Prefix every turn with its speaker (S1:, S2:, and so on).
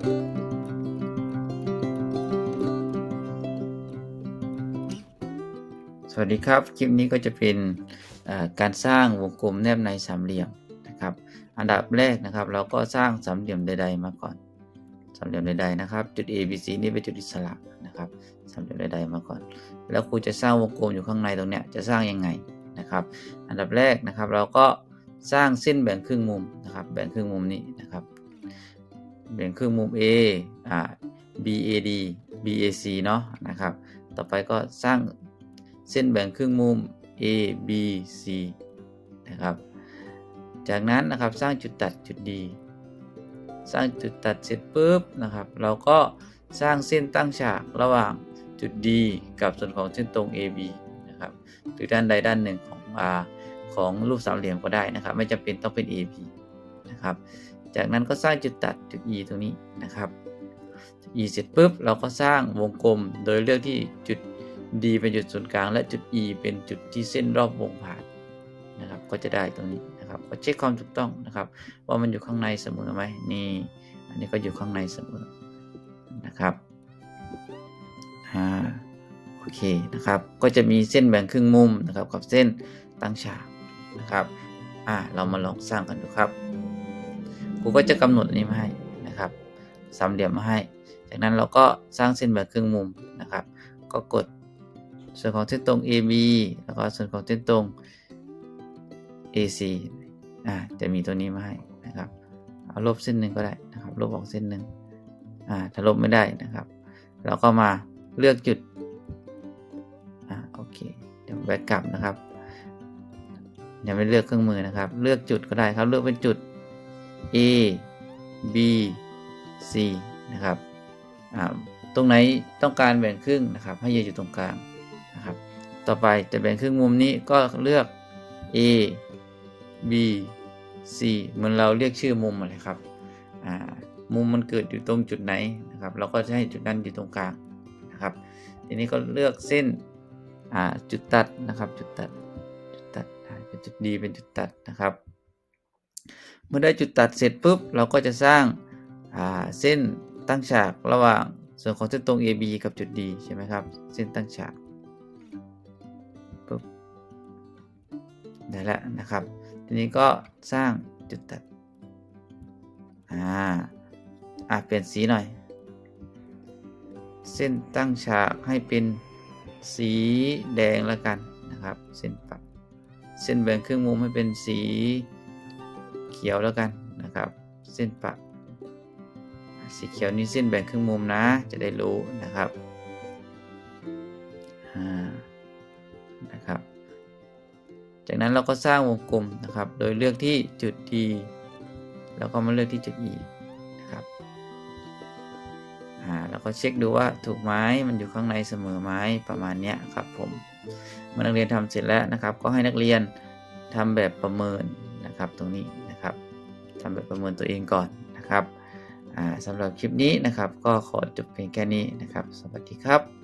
S1: สวัสดีครับ คลิปนี้ก็จะเป็นการสร้างวงกลมแนบในสามเหลี่ยมนะครับ อันดับแรกนะครับ เราก็สร้างสามเหลี่ยมใด ๆ มาก่อน สามเหลี่ยมใดๆนะครับ จุด A B C นี่เป็นจุดอิสระนะครับ สามเหลี่ยมใดๆมาก่อน แล้วครูจะสร้างวงกลมอยู่ข้างในตรงเนี้ยจะสร้างยังไงนะครับ อันดับแรกนะครับเราก็สร้างเส้นแบ่งครึ่งมุมนะครับ แบ่งครึ่งมุมนี้นะครับ แบ่งครึ่งมุม A อ่า BAD BAC เนาะนะครับ ต่อไปก็สร้างเส้นแบ่งครึ่งมุม A B C นะครับ จากนั้นนะครับสร้างจุดตัดจุด D สร้างจุดตัดเสร็จปุ๊บนะครับ เราก็สร้างเส้นตั้งฉากระหว่างจุด D กับส่วนของเส้นตรง AB นะครับหรือด้านใดด้านหนึ่งของ R ของรูปสามเหลี่ยมก็ได้นะครับ ไม่จำเป็นต้องเป็น AB นะครับ จากนั้นก็สร้างจุดตัดจุด E ตรงนี้นะครับ E เสร็จปุ๊บเราก็สร้างวงกลม โดยเลือกที่จุด D เป็นจุดศูนย์กลาง และจุด E เป็นจุดที่เส้นรอบวงผ่านนะครับ ก็จะได้ตรงนี้นะครับก็เช็คความถูกต้องนะครับ ว่ามันอยู่ข้างในเสมอไหมนี่อันนี้ก็อยู่ข้างในเสมอนะครับอ่าโอเคนะครับ ก็จะมีเส้นแบ่งครึ่งมุมนะครับกับเส้นตั้งฉากนะครับอ่าเรามาลองสร้างกันดูครับ ครูก็จะกำหนดอันนี้มาให้นะครับสามเหลี่ยมมาให้ จากนั้นเราก็สร้างเส้นแบ่งครึ่งมุมนะครับ ก็กดส่วนของเส้นตรง AB แล้วก็ส่วนของเส้นตรง AC อ่าจะมีตัวนี้มาให้นะครับเอาลบเส้นหนึ่งก็ได้นะครับลบออกเส้นหนึ่งอ่าถ้าลบไม่ได้นะครับ เราก็มาเลือกจุดอ่าโอเคเดี๋ยวแบ็กกลับนะครับยังไม่เลือกเครื่องมือนะครับ เลือกจุดก็ได้ครับเลือกเป็นจุด A B C นะครับตรงไหนต้องการแบ่งครึ่งนะครับ ให้ยืนอยู่ตรงกลางนะครับ ต่อไปจะแบ่งครึ่งมุมนี้ก็เลือก A B C เหมือนเราเรียกชื่อมุมอะไรครับอ่ามุมมันเกิดอยู่ตรงจุดไหนนะครับ เราก็จะให้จุดนั้นอยู่ตรงกลางนะครับ ทีนี้ก็เลือกเส้นอ่าจุดตัดนะครับ จุดตัดจุดตัดเป็นจุด D เป็นจุดตัดนะครับ เมื่อได้จุดตัดเสร็จปุ๊บเราก็จะสร้างาเส้นตั้งฉากระหว่างส่วนของเส้นตรง AB กับจุด D ใช่ไหมครับ เส้นตั้งฉากปุ๊บได้แล้วนะครับ ทีนี้ก็สร้างจุดตัดอ่าอ่าเปลี่ยนสีหน่อย เส้นตั้งฉากให้เป็นสีแดงแล้วกันนะครับ เส้นปักเส้นแบ่งครึ่งมุมให้เป็นสี ขียวแล้วกันนะครับ เส้นปัก สีเขียวนี้เส้นแบ่งครึ่งมุมนะ จะได้รู้นะครับอ่านะครับ จากนั้นเราก็สร้างวงกลมนะครับ โดยเลือกที่จุด D แล้วก็มาเลือกที่จุด E นะครับอ่าแล้วก็เช็คดูว่าถูกไหมมันอยู่ข้างในเสมอไหมประมาณเนี้ยครับผมเมื่อนักเรียนทำเสร็จแล้วนะครับ ก็ให้นักเรียนทำแบบประเมินนะครับตรงนี้ ทำแบบประเมินตัวเองก่อนนะครับสำหรับคลิปนี้นะครับ ก็ขอจบเพียงแค่นี้นะครับ สวัสดีครับ